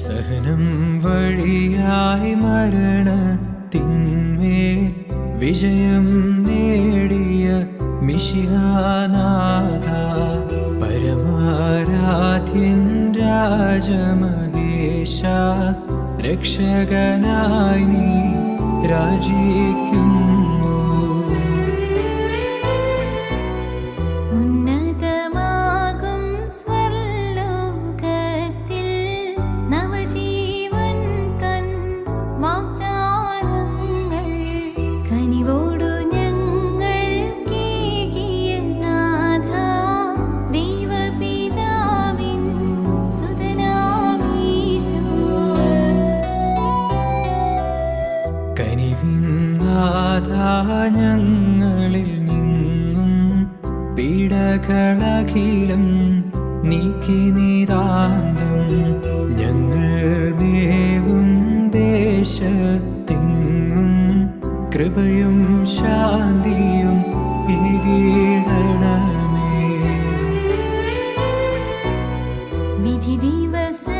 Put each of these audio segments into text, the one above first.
സഹനം വഴിയായി മരണത്തിന്മേൽ വിജയം നേടിയ മിഷിഹാനാഥ പരമാരാധ്യൻ രാജമഹേശ രക്ഷകനായി നീ രാജിക്കുന്നു കനിവിനാഥാഞങ്ങളിൽ നിന്നും പീഡകളഖിലം നീക്കി നീതാന്തം. ഞങ്ങൾ ദേവും ദേശത്തിങ്ങും കൃപയും ശാന്തിയും വിധി ദിവസത്തിൽ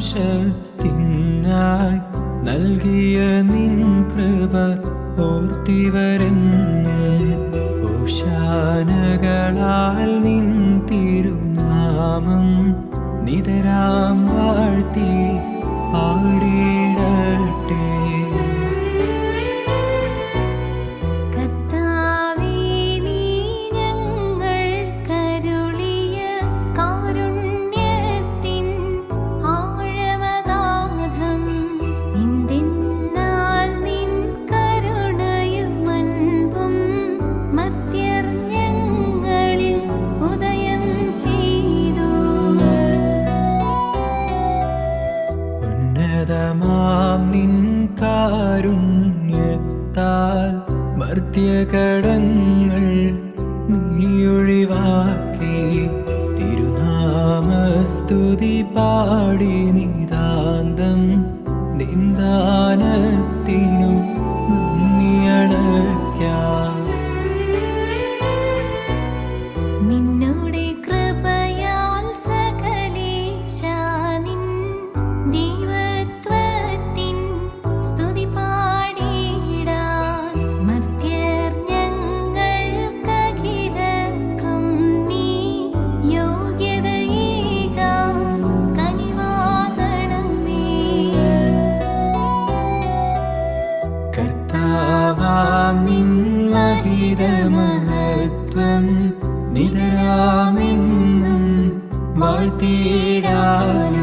നാഥാമാനവവംശത്തിനായി നൽകിയ നിൻ കൃപ ഓർത്തിവരെന്നും ഓശാനകളാൽ നിൻ തിരുനാമം നിതരാം വാഴ്ത്തി പാടിയിടട്ടെ കാരുണ്യത്താൽ മർത്യകടങ്ങൾ നീയൊഴിവാക്കി. തിരുനാമസ്തുതി പാടി നിതാന്തം നിന്ദാനത്തിനു കർത്താവാം നിൻ മഹിതമഹത്വം നിതരാമെന്നും വാഴ്ത്തിയിടാനും